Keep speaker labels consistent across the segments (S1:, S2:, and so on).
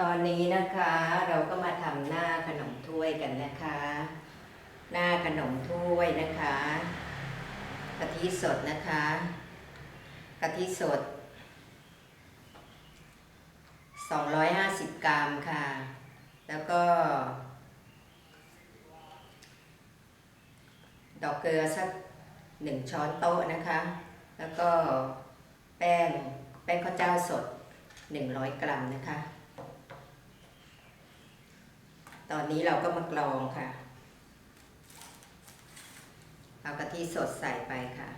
S1: ตอนนี้นะคะเราก็มาทำหน้าขนมถ้วยกันนะคะ หน้าขนมถ้วยนะคะกะทิสดนะคะกะทิสด 250 กรัมค่ะ แล้วก็ ดอกเกลือสักหนึ่งช้อนโต๊ะนะคะ แล้วก็แป้งแป้งข้าวเจ้าสด 100 กรัมนะคะ ตอนนี้เราก็มากรองค่ะ เอากะทิสดใส่ไปค่ะ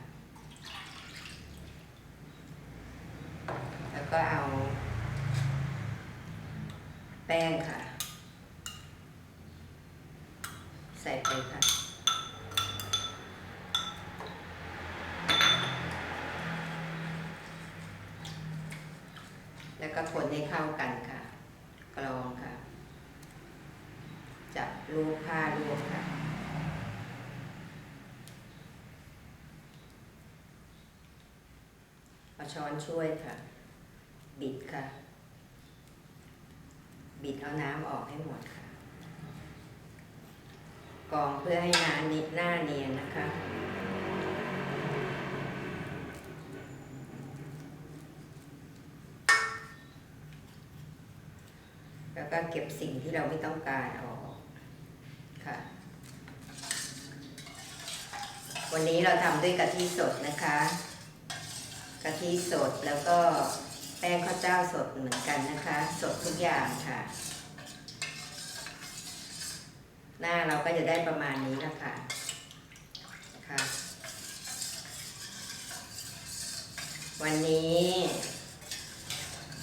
S1: แล้วก็เอา แป้งค่ะ ใส่ไปค่ะแล้วก็คนให้เข้ากันค่ะ กรองค่ะ จับลูกผ้าลูค่ะเอาช้อนช่วยค่ะ บิดค่ะ บิดเอาน้ำออกให้หมดค่ะ กองเพื่อให้น้ำนิดหน้าเนียนนะคะแล้วก็เก็บสิ่งที่เราไม่ต้องการออกค่ะ วันนี้เราทำด้วยกะทิสดนะคะ กะทิสดแล้วก็แป้งข้าวเจ้าสดเหมือนกันนะคะ สดทุกอย่างค่ะ หน้าเราก็จะได้ประมาณนี้ละคะค่ะ วันนี้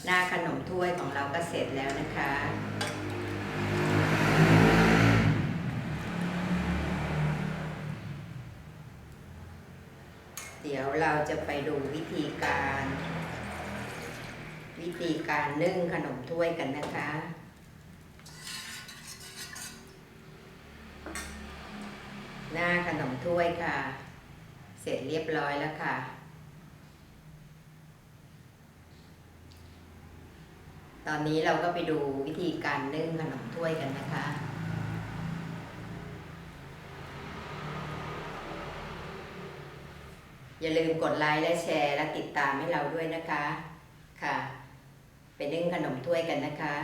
S1: หน้าขนมถ้วยของเราก็เสร็จแล้วนะคะ เดี๋ยวเราจะไปดูวิธีการ วิธีการนึ่งขนมถ้วยกันนะคะ หน้าขนมถ้วยค่ะ เสร็จเรียบร้อยแล้วค่ะ ตอนนี้เราก็ไปดูวิธีการนึ่งขนมถ้วยกันนะคะ อย่าลืมกดไลค์และแชร์และติดตามให้เราด้วยนะคะ ค่ะ ไปนึ่งขนมถ้วยกันนะคะ